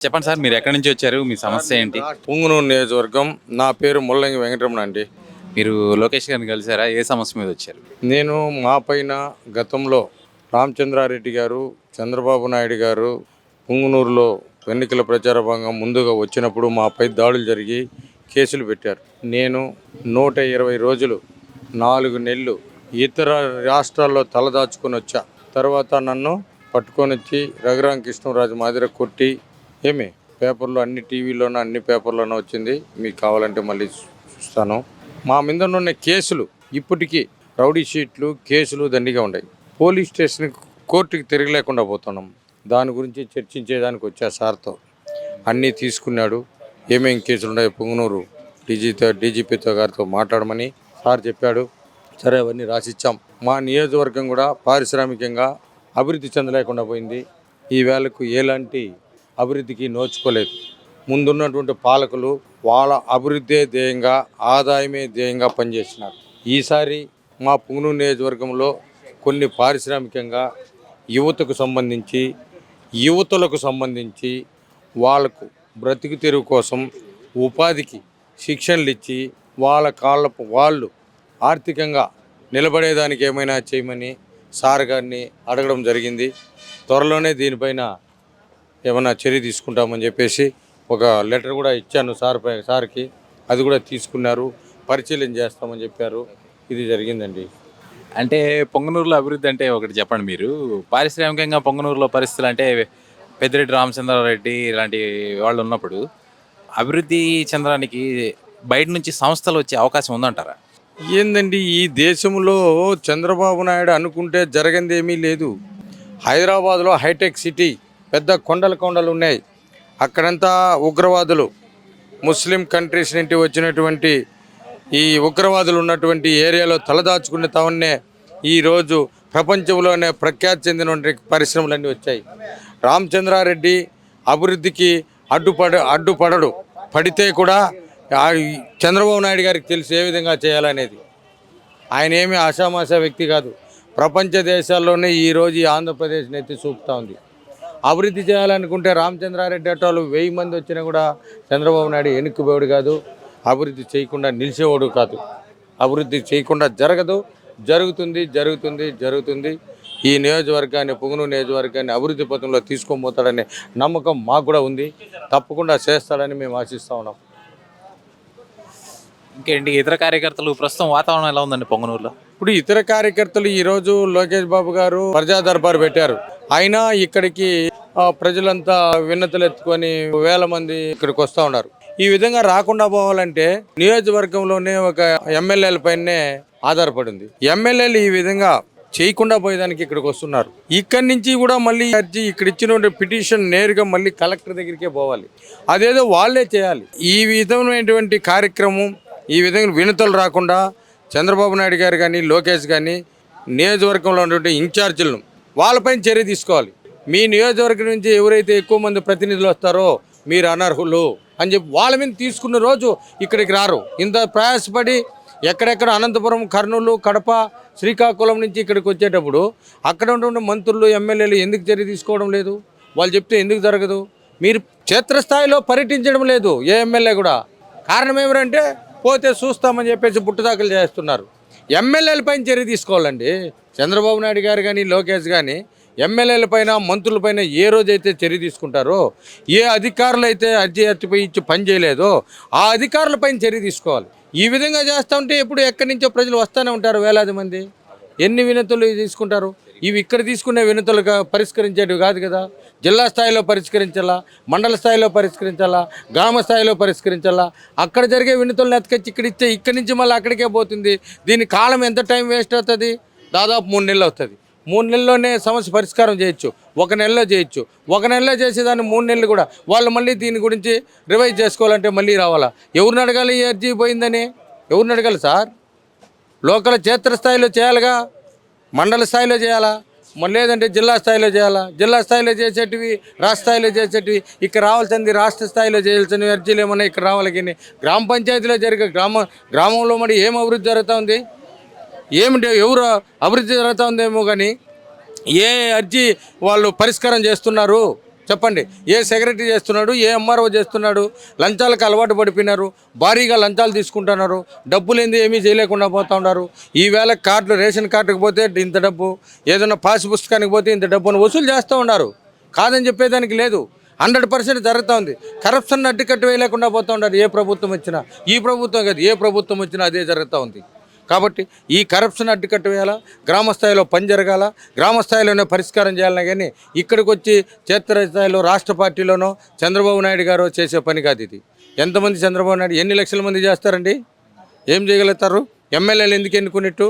చెప్పండి సార్ మీరు ఎక్కడి నుంచి వచ్చారు? మీ సమస్య ఏంటి? పుంగునూరు నియోజకవర్గం. నా పేరు ముల్లంగి వెంకటరమణ అండి. మీరు లోకేష్ గారిని కలిసారా? ఏ సమస్య మీద వచ్చారు? నేను మా పైన గతంలో రామచంద్రారెడ్డి గారు చంద్రబాబు నాయుడు గారు పుంగునూరులో ఎన్నికల ప్రచార భాగంగా ముందుగా వచ్చినప్పుడు మాపై దాడులు జరిగి కేసులు పెట్టారు. నేను నూట ఇరవై రోజులు నాలుగు నెలలు ఇతర రాష్ట్రాల్లో తలదాచుకొని వచ్చా. తర్వాత నన్ను పట్టుకొని వచ్చి రఘురామ కృష్ణరాజు మాదిరి కొట్టి ఏమి? పేపర్లో అన్ని టీవీలోనూ అన్ని పేపర్లోనూ వచ్చింది. మీకు కావాలంటే మళ్ళీ చూస్తాను. మా మీద ఉన్న కేసులు ఇప్పటికీ రౌడీ షీట్లు కేసులు దండిగా ఉన్నాయి. పోలీస్ స్టేషన్ కోర్టుకి తిరగలేకుండా పోతున్నాం. దాని గురించి చర్చించేదానికి వచ్చా సార్తో? అన్నీ తీసుకున్నాడు. ఏమేం కేసులు ఉన్నాయో? పొంగునూరు డీజీతో డీజీపీతో గారితో మాట్లాడమని సార్ చెప్పాడు. సరే అవన్నీ రాసిచ్చాం. మా నియోజకవర్గం కూడా పారిశ్రామికంగా అభివృద్ధి చెందలేకుండా పోయింది. ఈ వేళకు ఎలాంటి అభివృద్ధికి నోచుకోలేదు. ముందున్నటువంటి పాలకులు వాళ్ళ అభివృద్ధే ధ్యేయంగా ఆదాయమే ధ్యేయంగా పనిచేస్తున్నారు. ఈసారి మా పుంగనూరు నియోజకవర్గంలో కొన్ని పారిశ్రామికంగా యువతకు సంబంధించి యువతులకు సంబంధించి వాళ్ళకు బ్రతుకు తెరువు కోసం ఉపాధికి శిక్షణలు ఇచ్చి వాళ్ళ కాళ్ళపు వాళ్ళు ఆర్థికంగా నిలబడేదానికి ఏమైనా చేయమని సార్ గారిని అడగడం జరిగింది. త్వరలోనే దీనిపైన ఏమైనా చర్య తీసుకుంటామని చెప్పేసి ఒక లెటర్ కూడా ఇచ్చాను సార్ సార్కి. అది కూడా తీసుకున్నారు. పరిశీలన చేస్తామని చెప్పారు. ఇది జరిగిందండి. అంటే పొంగనూరులో అభివృద్ధి అంటే ఒకటి చెప్పండి మీరు. పారిశ్రామికంగా పొంగనూరులో పరిస్థితులు అంటే పెద్దిరెడ్డి రామచంద్రారెడ్డి ఇలాంటి వాళ్ళు ఉన్నప్పుడు అభివృద్ధి చెందడానికి బయట నుంచి సంస్థలు వచ్చే అవకాశం ఉందంటారా? ఏందండి ఈ దేశంలో చంద్రబాబు నాయుడు అనుకుంటే జరగంది ఏమీ లేదు. హైదరాబాద్లో హైటెక్ సిటీ పెద్ద కొండల కొండలు ఉన్నాయి. అక్కడంతా ఉగ్రవాదులు ముస్లిం కంట్రీస్ నుండి వచ్చినటువంటి ఈ ఉగ్రవాదులు ఉన్నటువంటి ఏరియాలో తలదాచుకునే తవన్నే ఈరోజు ప్రపంచంలోనే ప్రఖ్యాతి చెందినటువంటి పరిశ్రమలన్నీ వచ్చాయి. రామచంద్రారెడ్డి అభివృద్ధికి అడ్డుపడ అడ్డుపడడు. పడితే కూడా చంద్రబాబు నాయుడు గారికి తెలిసి ఏ విధంగా చేయాలనేది. ఆయన ఏమి ఆషామాషా వ్యక్తి కాదు. ప్రపంచ దేశాల్లోనే ఈరోజు ఈ ఆంధ్రప్రదేశ్ నెత్తి చూపుతా ఉంది. అభివృద్ధి చేయాలనుకుంటే రామచంద్రారెడ్డి అటోలు వెయ్యి మంది వచ్చినా కూడా చంద్రబాబు నాయుడు ఎన్నికబోడు కాదు. అభివృద్ధి చేయకుండా నిలిచేవాడు కాదు. అభివృద్ధి చేయకుండా జరగదు. జరుగుతుంది జరుగుతుంది జరుగుతుంది. ఈ నియోజకవర్గాన్ని పొంగును నియోజకవర్గాన్ని అభివృద్ధి పథంలో తీసుకొని పోతాడనే నమ్మకం మాకు కూడా ఉంది. తప్పకుండా చేస్తాడని మేము ఆశిస్తూ ఉన్నాం. ఇంకేంటి ఇతర కార్యకర్తలు ప్రస్తుతం వాతావరణం ఎలా ఉందండి పొంగనూరులో? ఇప్పుడు ఇతర కార్యకర్తలు ఈ రోజు లోకేష్ బాబు గారు ప్రజా దర్బార్ పెట్టారు. అయినా ఇక్కడికి ప్రజలంతా విన్నతలు ఎత్తుకొని వేల మంది ఇక్కడికి వస్తూ ఉన్నారు. ఈ విధంగా రాకుండా పోవాలంటే నియోజకవర్గంలోనే ఒక ఎమ్మెల్యేల పైనే ఆధారపడింది. ఎమ్మెల్యేలు ఈ విధంగా చేయకుండా పోయేదానికి ఇక్కడికి వస్తున్నారు. ఇక్కడి నుంచి కూడా మళ్ళీ అర్జీ ఇక్కడ ఇచ్చిన పిటిషన్ నేరుగా మళ్ళీ కలెక్టర్ దగ్గరికే పోవాలి. అదేదో వాళ్ళే చేయాలి. ఈ విధమైనటువంటి కార్యక్రమం ఈ విధంగా వినతులు రాకుండా చంద్రబాబు నాయుడు గారు కానీ లోకేష్ కానీ నియోజకవర్గంలో ఉన్నటువంటి ఇన్ఛార్జీలను వాళ్ళపైన చర్య తీసుకోవాలి. మీ నియోజకవర్గం నుంచి ఎవరైతే ఎక్కువ మంది ప్రతినిధులు వస్తారో మీరు అనర్హులు అని చెప్పి వాళ్ళ మీద తీసుకున్న రోజు ఇక్కడికి రారు. ఇంత ప్రయాసపడి ఎక్కడెక్కడ అనంతపురం కర్నూలు కడప శ్రీకాకుళం నుంచి ఇక్కడికి వచ్చేటప్పుడు అక్కడ ఉన్నటువంటి మంత్రులు ఎమ్మెల్యేలు ఎందుకు చర్య తీసుకోవడం లేదు? వాళ్ళు చెప్తే ఎందుకు జరగదు? మీరు క్షేత్రస్థాయిలో పర్యటించడం లేదు ఏ ఎమ్మెల్యే కూడా. కారణం ఏమిటంటే పోతే చూస్తామని చెప్పేసి పుట్టుదాఖలు చేస్తున్నారు. ఎమ్మెల్యేల పైన చర్య తీసుకోవాలండి. చంద్రబాబు నాయుడు గారు కానీ లోకేష్ కానీ ఎమ్మెల్యేల పైన మంత్రులపైన ఏ రోజైతే చర్య తీసుకుంటారో ఏ అధికారులు అయితే అర్జీ ఎత్తిపోయి ఇచ్చి పని చేయలేదో ఆ అధికారులపైన చర్య తీసుకోవాలి. ఈ విధంగా చేస్తూ ఉంటే ఎప్పుడు ఎక్కడి నుంచో ప్రజలు వస్తూనే ఉంటారు వేలాది మంది. ఎన్ని వినతులు తీసుకుంటారు? ఇవి ఇక్కడ తీసుకునే వినతులు పరిష్కరించేటివి కాదు కదా. జిల్లా స్థాయిలో పరిష్కరించాలా? మండల స్థాయిలో పరిష్కరించాలా? గ్రామ స్థాయిలో పరిష్కరించాలా? అక్కడ జరిగే వినతులను ఎత్తుకొచ్చి ఇక్కడ ఇచ్చే ఇక్కడి నుంచి మళ్ళీ అక్కడికే పోతుంది. దీని కాలం ఎంత టైం వేస్ట్ అవుతుంది? దాదాపు మూడు నెలలు అవుతుంది. మూడు నెలల్లోనే సమస్య పరిష్కారం చేయొచ్చు. ఒక నెలలో చేయొచ్చు. ఒక నెలలో చేసేదాన్ని మూడు నెలలు కూడా. వాళ్ళు మళ్ళీ దీని గురించి రివైజ్ చేసుకోవాలంటే మళ్ళీ రావాలా? ఎవరిని అడగాలి ఈ అర్జీ పోయిందని? ఎవరిని అడగాలి సార్? లోకల్ క్షేత్రస్థాయిలో చేయాలిగా? మండల స్థాయిలో చేయాలా? లేదంటే జిల్లా స్థాయిలో చేయాలా? జిల్లా స్థాయిలో చేసేటివి రాష్ట్ర స్థాయిలో చేసేటివి ఇక్కడ రావాల్సింది రాష్ట్ర స్థాయిలో చేయాల్సిన అర్జీలు ఏమన్నా ఇక్కడ రావాలి కానీ గ్రామ పంచాయతీలో జరిగే గ్రామ గ్రామంలో మరి ఏం అభివృద్ధి జరుగుతుంది ఏమిటి ఎవరు అభివృద్ధి జరుగుతుందేమో కానీ ఏ అర్జీ వాళ్ళు పరిష్కారం చేస్తున్నారు? చెప్పండి. ఏ సెక్రటరీ చేస్తున్నాడు? ఏ ఎంఆర్ఓ చేస్తున్నాడు? లంచాలకు అలవాటు పడిపోయినారు. భారీగా లంచాలు తీసుకుంటున్నారు. డబ్బులు ఏంది ఏమీ చేయలేకుండా పోతా ఉన్నారు. ఈవేళ కార్డు రేషన్ కార్డుకి పోతే ఇంత డబ్బు ఏదైనా పాస్ పుస్తకానికి పోతే ఇంత డబ్బును వసూలు చేస్తూ ఉన్నారు. కాదని చెప్పేదానికి లేదు. హండ్రెడ్ పర్సెంట్ జరుగుతూ ఉంది. కరప్షన్ అడ్డుకట్టు వేయలేకుండా పోతూ ఉన్నారు. ఏ ప్రభుత్వం వచ్చినా ఈ ప్రభుత్వం కాదు ఏ ప్రభుత్వం వచ్చినా అదే జరుగుతూ ఉంది. కాబట్టి ఈ కరప్షన్ అడ్డుకట్టు వేయాలా గ్రామ స్థాయిలో పని జరగాల? గ్రామ స్థాయిలోనే పరిష్కారం చేయాలన్నా కానీ ఇక్కడికి వచ్చి క్షేత్ర స్థాయిలో రాష్ట్ర పార్టీలోనో చంద్రబాబు నాయుడు గారు చేసే పని కాదు ఇది. ఎంతమంది చంద్రబాబు నాయుడు ఎన్ని లక్షల మంది చేస్తారండి? ఏం చేయగలుగుతారు? ఎమ్మెల్యేలు ఎందుకు ఎన్నుకున్నట్టు?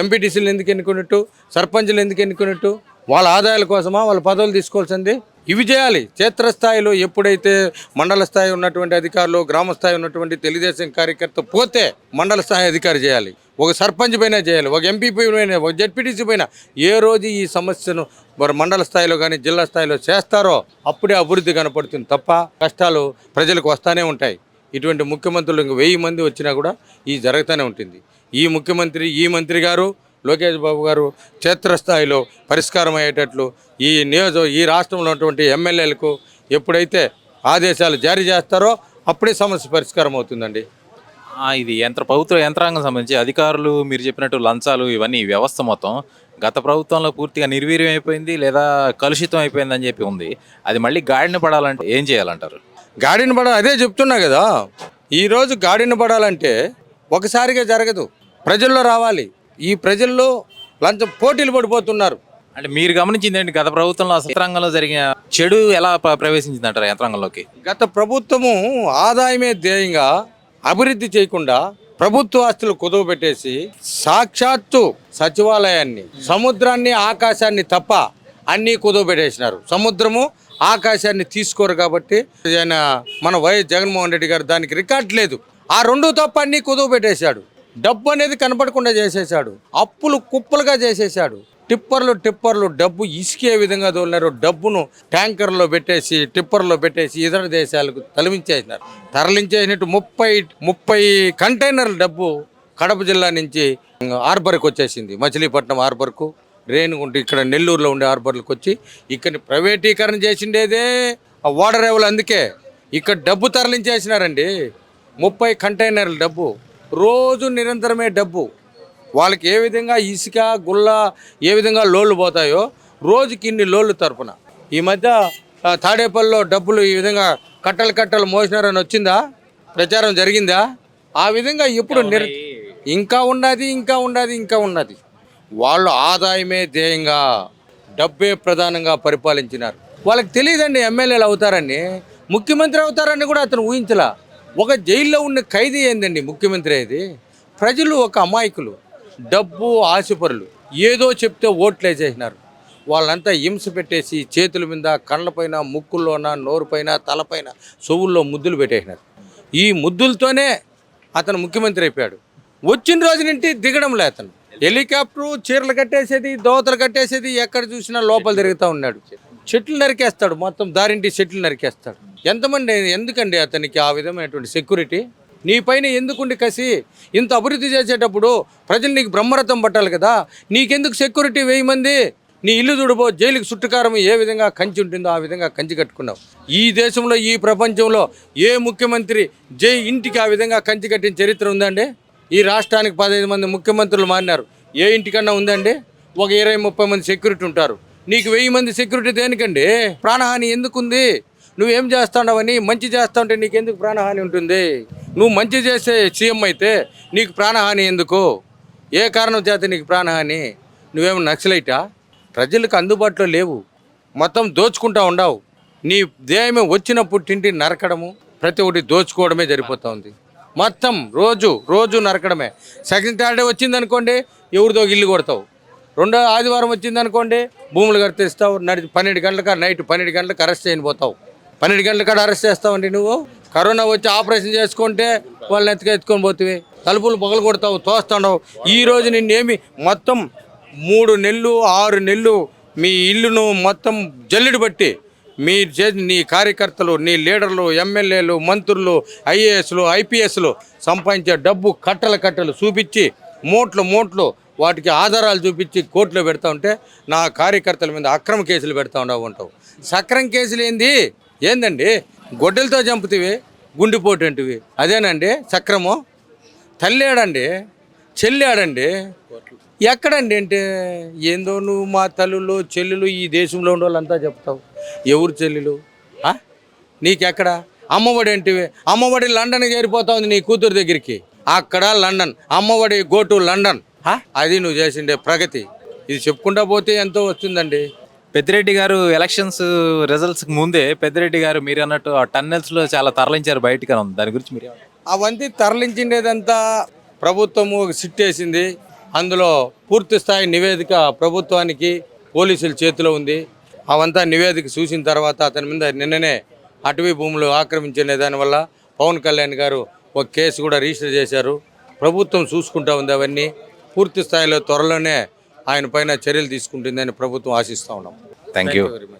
ఎంపీటీసీలు ఎందుకు ఎన్నుకున్నట్టు? సర్పంచ్లు ఎందుకు ఎన్నుకున్నట్టు? వాళ్ళ ఆదాయాల కోసమా? వాళ్ళ పదవులు తీసుకోవాల్సింది ఇవి చేయాలి. క్షేత్రస్థాయిలో ఎప్పుడైతే మండల స్థాయి ఉన్నటువంటి అధికారులు గ్రామ స్థాయి ఉన్నటువంటి తెలుగుదేశం కార్యకర్త పోతే మండల స్థాయి అధికారి చేయాలి. ఒక సర్పంచ్ పైన చేయాలి. ఒక ఎంపీ పైన ఒక జడ్పీటీసీ పైన ఏ రోజు ఈ సమస్యను మరి మండల స్థాయిలో కానీ జిల్లా స్థాయిలో చేస్తారో అప్పుడే అభివృద్ధి కనపడుతుంది తప్ప కష్టాలు ప్రజలకు వస్తూనే ఉంటాయి. ఇటువంటి ముఖ్యమంత్రులు ఇంక వెయ్యి మంది వచ్చినా కూడా ఈ జరుగుతూనే ఉంటుంది. ఈ ముఖ్యమంత్రి ఈ మంత్రి గారు లోకేష్ బాబు గారు క్షేత్రస్థాయిలో పరిష్కారం అయ్యేటట్లు ఈ నియోజక ఈ రాష్ట్రంలో ఉన్నటువంటి ఎమ్మెల్యేలకు ఎప్పుడైతే ఆదేశాలు జారీ చేస్తారో అప్పుడే సమస్య పరిష్కారం అవుతుందండి. ఇది యంత్ర ప్రభుత్వ యంత్రాంగం సంబంధించి అధికారులు మీరు చెప్పినట్టు లంచాలు ఇవన్నీ వ్యవస్థ మొత్తం గత ప్రభుత్వంలో పూర్తిగా నిర్వీర్యం అయిపోయింది లేదా కలుషితం అయిపోయింది అని చెప్పి ఉంది. అది మళ్ళీ గాడిన పడాలంటే ఏం చేయాలంటారు? గాడిన పడ అదే చెప్తున్నా కదా. ఈరోజు గాడిన పడాలంటే ఒకసారిగా జరగదు. ప్రజల్లో రావాలి. ఈ ప్రజల్లో లంచం పోటీలు పడిపోతున్నారు. అంటే మీరు గమనించింది ఏంటి? గత ప్రభుత్వంలో అసలు యంత్రాంగంలో జరిగిన చెడు ఎలా ప్ర- ప్రవేశించింది అంటారు యంత్రాంగంలోకి? గత ప్రభుత్వము ఆదాయమే ధ్యేయంగా అభివృద్ధి చేయకుండా ప్రభుత్వ ఆస్తులు కుదువ పెట్టేసి సాక్షాత్తు సచివాలయాన్ని సముద్రాన్ని ఆకాశాన్ని తప్ప అన్నీ కుదువ పెట్టేసినారు. సముద్రము ఆకాశాన్ని తీసుకోరు కాబట్టి ఆయన మన వైఎస్ జగన్మోహన్ రెడ్డి గారు దానికి రికార్డ్ లేదు. ఆ రెండు తప్ప అన్నీ కుదువ పెట్టేశాడు. డబ్బు అనేది కనపడకుండా చేసేశాడు. అప్పులు కుప్పలుగా చేసేశాడు. టిప్పర్లు టిప్పర్లు డబ్బు ఇసుకే విధంగా తోలినారు. డబ్బును ట్యాంకర్లో పెట్టేసి టిప్పర్లో పెట్టేసి ఇతర దేశాలకు తరలించేసినారు. తరలించేసినట్టు ముప్పై ముప్పై కంటైనర్ల డబ్బు కడప జిల్లా నుంచి హార్బర్కి వచ్చేసింది. మచిలీపట్నం హార్బర్కు రేణుగుంట ఇక్కడ నెల్లూరులో ఉండే హార్బర్లకు వచ్చి ఇక్కడ ప్రైవేటీకరణ చేసిండేదే ఆ అందుకే. ఇక్కడ డబ్బు తరలించేసినారండి. ముప్పై కంటైనర్ల డబ్బు. రోజు నిరంతరమే డబ్బు. వాళ్ళకి ఏ విధంగా ఇసుక గుల్ల ఏ విధంగా లోళ్ళు పోతాయో రోజుకి ఇన్ని లోళ్ళు తరపున. ఈ మధ్య తాడేపల్లిలో డబ్బులు ఈ విధంగా కట్టలు కట్టలు మోసినారని వచ్చిందా? ప్రచారం జరిగిందా? ఆ విధంగా ఎప్పుడు నిర ఇంకా ఉన్నది ఇంకా ఉన్నది ఇంకా ఉన్నది. వాళ్ళు ఆదాయమే ధ్యేయంగా డబ్బే ప్రధానంగా పరిపాలించినారు. వాళ్ళకి తెలియదండి ఎమ్మెల్యేలు అవుతారని ముఖ్యమంత్రి అవుతారని కూడా అతను ఊహించలా. ఒక జైల్లో ఉన్న ఖైదీ ఏందండి ముఖ్యమంత్రి అయితే ప్రజలు ఒక అమాయకులు డబ్బు ఆశపరులు ఏదో చెప్తే ఓట్లు వేసేసినారు. వాళ్ళంతా హింస పెట్టేసి చేతుల మీద కళ్ళపైన ముక్కుల్లోన నోరుపైన తలపైన చెవుల్లో ముద్దులు పెట్టేసినారు. ఈ ముద్దులతోనే అతను ముఖ్యమంత్రి అయిపోయాడు. వచ్చిన రోజు నుండి దిగడం లే అతను. హెలికాప్టర్ చీరలు కట్టేసేది దోతలు కట్టేసేది ఎక్కడ చూసినా లోపల తిరుగుతూ ఉన్నాడు. చెట్లు నరికేస్తాడు. మొత్తం దారింటి చెట్లు నరికేస్తాడు. ఎంతమంది ఎందుకండి అతనికి ఆ విధమైనటువంటి సెక్యూరిటీ నీ పైన ఎందుకుండి కసి? ఇంత అభివృద్ధి చేసేటప్పుడు ప్రజలు నీకు బ్రహ్మరథం పట్టాలి కదా? నీకెందుకు సెక్యూరిటీ వెయ్యి మంది? నీ ఇల్లు చూడబో జైలుకి చుట్టుకారం ఏ విధంగా కంచి ఉంటుందో ఆ విధంగా కంచి కట్టుకున్నావు. ఈ దేశంలో ఈ ప్రపంచంలో ఏ ముఖ్యమంత్రి జై ఇంటికి ఆ విధంగా కంచి కట్టిన చరిత్ర ఉందండి? ఈ రాష్ట్రానికి పదహైదు మంది ముఖ్యమంత్రులు మారినారు. ఏ ఇంటికన్నా ఉందండి? ఒక ఇరవై ముప్పై మంది సెక్యూరిటీ ఉంటారు. నీకు వెయ్యి మంది సెక్యూరిటీ దేనికండి? ప్రాణహాని ఎందుకుంది? నువ్వేం చేస్తాడవని మంచి చేస్తా ఉంటే నీకెందుకు ప్రాణహాని ఉంటుంది? నువ్వు మంచి చేసే సీఎం అయితే నీకు ప్రాణహాని ఎందుకు? ఏ కారణం చేత నీకు ప్రాణహాని? నువ్వేమో నక్సలైటా? ప్రజలకు అందుబాటులో లేవు. మొత్తం దోచుకుంటా ఉండవు. నీ ధ్యేయమే వచ్చినప్పుడు తింటి నరకడము ప్రతి ఒక్కటి దోచుకోవడమే జరిపోతూ ఉంది మొత్తం రోజు రోజు నరకడమే. సెకండ్ సాటర్డే వచ్చింది అనుకోండి ఎవరిదో ఇల్లు కొడతావు. రెండో ఆదివారం వచ్చింది అనుకోండి భూములు కడితేస్తావు నడి పన్నెండు గంటలకు నైట్ పన్నెండు గంటలకు అరెస్ట్ చేయని పోతావు. పన్నెండు గంటల కాడ అరెస్ట్ చేస్తావండి నువ్వు? కరోనా వచ్చి ఆపరేషన్ చేసుకుంటే వాళ్ళని ఎత్తుక ఎత్తుకొని పోతుంది తలుపులు పగలు కొడతావు తోస్తావు ఈ రోజు నిన్నేమి మొత్తం మూడు నెలలు ఆరు నెలలు మీ ఇల్లును మొత్తం జల్లుడు బట్టి మీ చే- నీ కార్యకర్తలు నీ లీడర్లు ఎమ్మెల్యేలు మంత్రులు ఐఏఎస్లు ఐపీఎస్లు సంపాదించే డబ్బు కట్టలు కట్టలు చూపించి మూట్లు మూట్లు వాటికి ఆధారాలు చూపించి కోర్టులో పెడతా ఉంటే నా కార్యకర్తల మీద అక్రమ కేసులు పెడతా ఉండవు ఉంటావు సక్రమ కేసులు ఏంది? ఏందండి? గొడ్డలతో చంపుతివి గుండెపోటు అంటివి అదేనండి? సక్రమం? తల్లేడండి? చెల్లాడండి? ఎక్కడండి అంటే ఏందో నువ్వు మా తల్లులు చెల్లెలు ఈ దేశంలో ఉండే వాళ్ళంతా చెప్తావు. ఎవరు చెల్లెలు? నీకెక్కడ? అమ్మఒడి ఏంటివి అమ్మఒడి లండన్ చేరిపోతా ఉంది నీ కూతురు దగ్గరికి. అక్కడ London. Ammavodi go to London. అది నువ్వు చేసిండే ప్రగతి. ఇది చెప్పుకుంటా పోతే ఎంతో వస్తుందండి. పెద్దిరెడ్డి గారు ఎలక్షన్స్ రిజల్ట్స్ ముందే పెద్దిరెడ్డి గారు మీరు అన్నట్టు ఆ టన్నెల్స్లో చాలా తరలించారు బయటికి ఉంది. దాని గురించి మీరు? అవన్నీ తరలించిండేదంతా ప్రభుత్వము ఒక సిట్ వేసింది అందులో పూర్తి స్థాయి నివేదిక ప్రభుత్వానికి పోలీసుల చేతిలో ఉంది. అవంతా నివేదిక చూసిన తర్వాత అతని మీద నిన్ననే అటవీ భూములు ఆక్రమించిన దానివల్ల పవన్ కళ్యాణ్ గారు ఒక కేసు కూడా రిజిస్టర్ చేశారు. ప్రభుత్వం చూసుకుంటా ఉంది అవన్నీ. పూర్తి స్థాయిలో త్వరలోనే ఆయన పైన చర్యలు తీసుకుంటుందని ప్రభుత్వం ఆశిస్తూ ఉన్నాం. Thank you very much